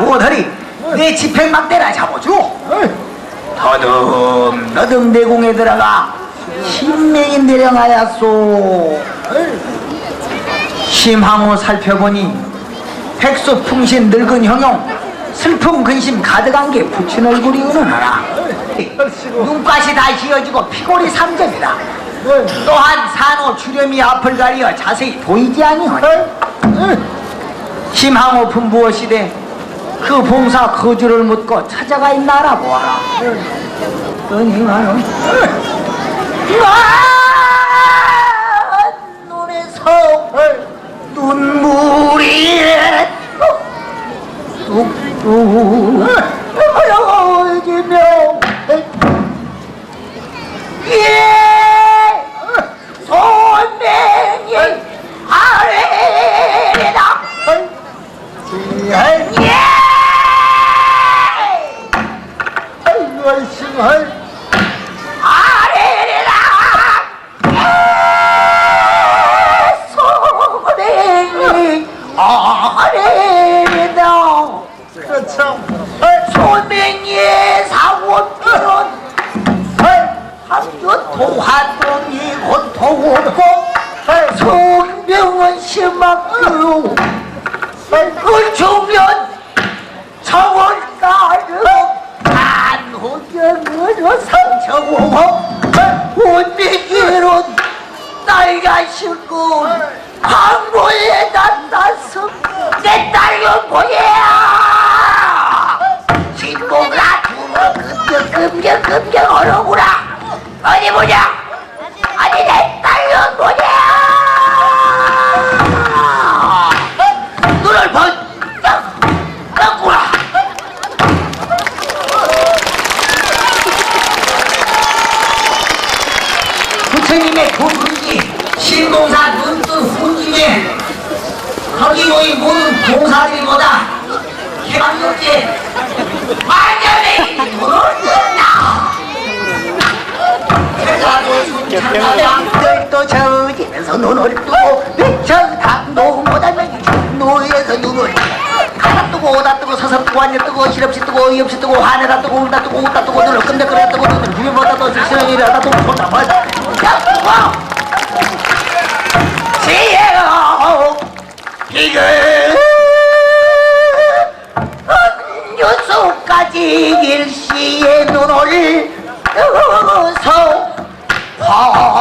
오더리 내 집행 막대나 잡아줘. 어이, 더듬 더듬 내공에 들어가. 신명이 내려가야소. 심항호 살펴보니 백수 풍신 늙은 형용 슬픔 근심 가득한 게 붙인 얼굴이 은은하라. 눈가시 다 휘어지고 피골이 삼점이다. 네. 또한 산호 주렴이 앞을 가리어 자세히 보이지 아니하니 심항호 분부어 시대 그 봉사 거주를 묻고 찾아가 있나라 보아라. 은행하는 눈에서 눈물이 뚝뚝 흘러지며 어이, 아래라! 손맹이 아래다 그참, 손맹이의 사원들은 한주 동화동이 고통 없고 손병은 심하고 그 중년 싫고 광고에 난다서 내 딸은 뭐야. 친구가 두고 급격 급격 급격 어려구나 어디 보자 아니 내 딸은 뭐냐 눈을 번쩍 떠구라 부처님의 도금기 신공사 눈뜬 후님의 거기 공사들보다 개방력제 만년의 돈을 뜬다 장들도 저지면서 눈을 뜨고 백천당도 못하면 노에서 눈을 뜨고 오다 뜨고 서서 뜨고 뜨고 실없이 뜨고 어이없이 뜨고 화내다 뜨고 울다 뜨고 웃다 뜨고 눈을 끈적거려 뜨고 눈을 부비보다 또 실성이라다 뜨고 보다 보다 허리 서화